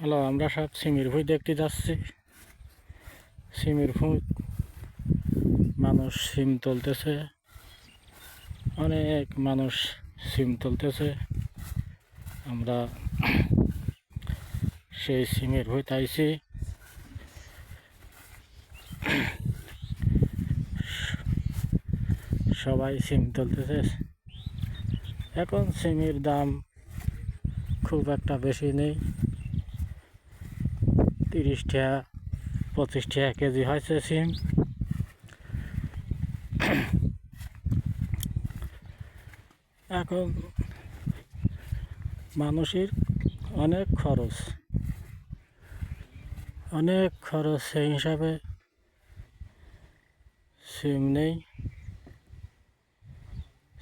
Hello, আমরা সব সিমির ভুঁই দেখতে যাচ্ছি। সিমির ভুঁই মানুষ সিম তুলতেছে। অনেক মানুষ সিম তুলতেছে। আমরা সেই সিমের ভুঁই তাইছি সবাই সিম তুলতেছে। এখন সিমের দাম খুব একটা বেশি নেই। তিরিশ টাকা পঁচিশ টাকা কেজি হয়েছে সিম। এখন মানুষের অনেক খরচ। অনেক খরচ সেই হিসাবে সিম নেই।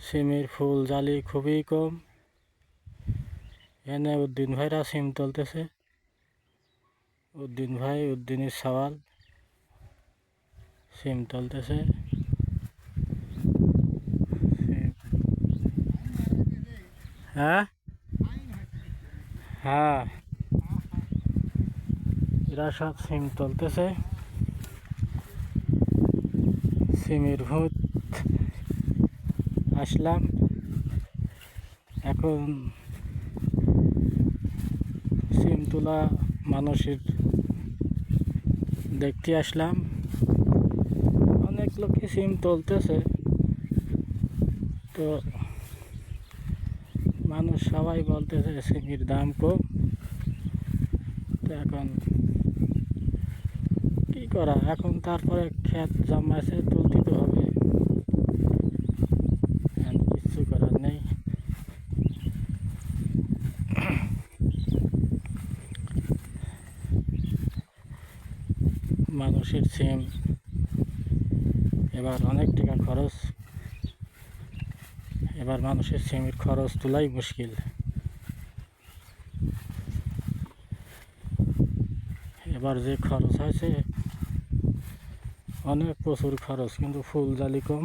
সিমের ফুল জালি খুবই কম। এনে উদ্দিন ভাইরা সিম তুলতেছে। উদ্দিন ভাই, উদ্দিনের সওয়াল, সিম তুলতেছে। হ্যাঁ? হ্যাঁ। এরা সব সিম তুলতেছে। সিমের ভূত। আসলাম। এখন সিম তোলা মানুষের দেখতে আসলাম। অনেক লোকই সিম তুলতেছে। তো মানুষ সবাই বলতেছে সিমের দাম কম তো এখন কি করা? এখন তারপরে ক্ষেত জমাইছে তুলতে তো হবে এখন কিচ্ছু করার নেই মানুষের সিম এবার অনেক টাকা খরচ। এবার মানুষের সিমের খরচ তোলাই মুশকিল। এবার যে খরচ হয়েছে, অনেক প্রচুর খরচ, কিন্তু ফুল জালি কম।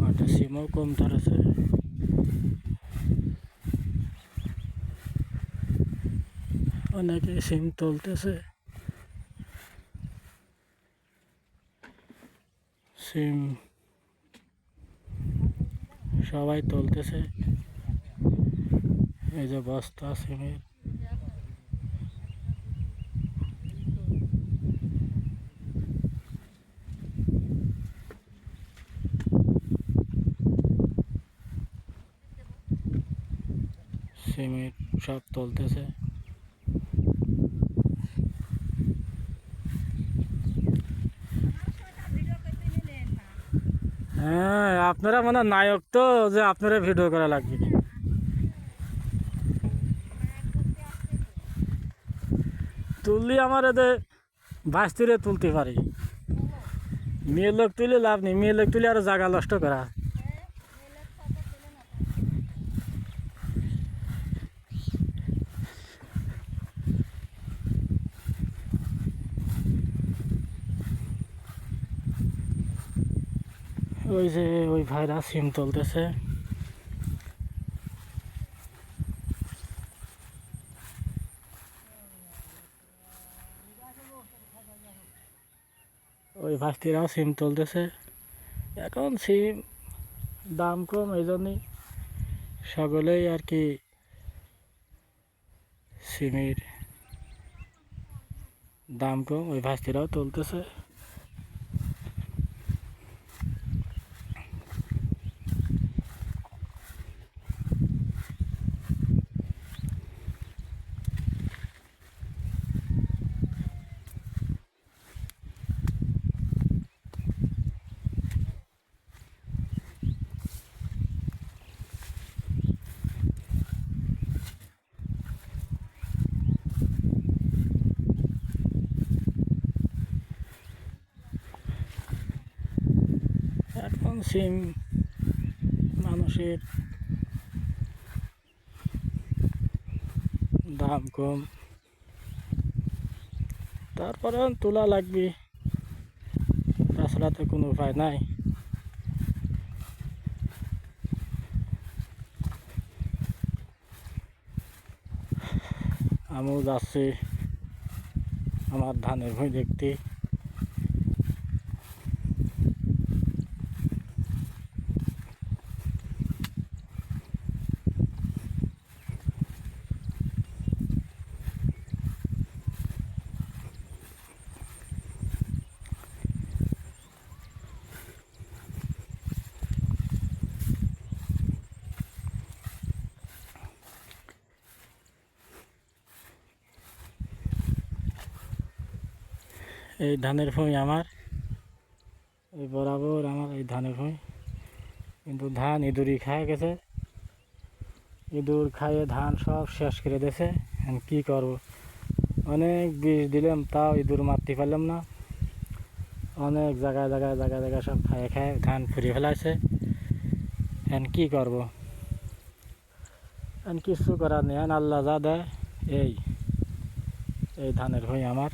মাঠে সিমও কম ধরেছে। অনেকে সিম তুলতেছে। সিম সবাই তুলতেছে। এই যে বস্তা সিমের। সিমের সব তুলতেছে। হ্যাঁ আপনারা মানে নায়ক তো, যে আপনারা ভিডিও করা লাগবে। তুললি আমার এদের বাস্তিরে তুলতে পারি। মেয়ে লোক তুলে লাভ নেই, মেয়ে লোক তুলে আরও জায়গা নষ্ট করা। ওই যে ওই ভাইরা সিম তুলতেছে। ওই ভাস্তিরাও সিম তুলতেছে। এখন সিম দাম কম, এই জন্যই সকলেই আর কি সিমের দাম কম, ওই ভাস্তিরাও তুলতেছে। সিম মানুষের দাম কম। তারপরে তোলা লাগবে। তাছাড়া তো কোনো উপায় নাই। আমিও যাচ্ছি আমার ধানের ভুঁই দেখতে। এই ধানের ভুঁই আমার, এই বরাবর আমার এই ধানের ভুঁই কিন্তু ধান ইঁদুরই খায় গেছে। ইঁদুর খাইয়ে ধান সব শেষ করে দিয়েছে। কী করব? অনেক বিষ দিলাম, তাও ইঁদুর মারতে পারলাম না। অনেক জায়গায় জায়গায় জায়গায় জায়গায় সব খায় খায় ধান ফুরিয়ে ফেলাইছে। এখন কী করব? এখন কিছু করার নেই। আল্লাহ যা দেয়, এই এই ধানের ভুঁই আমার।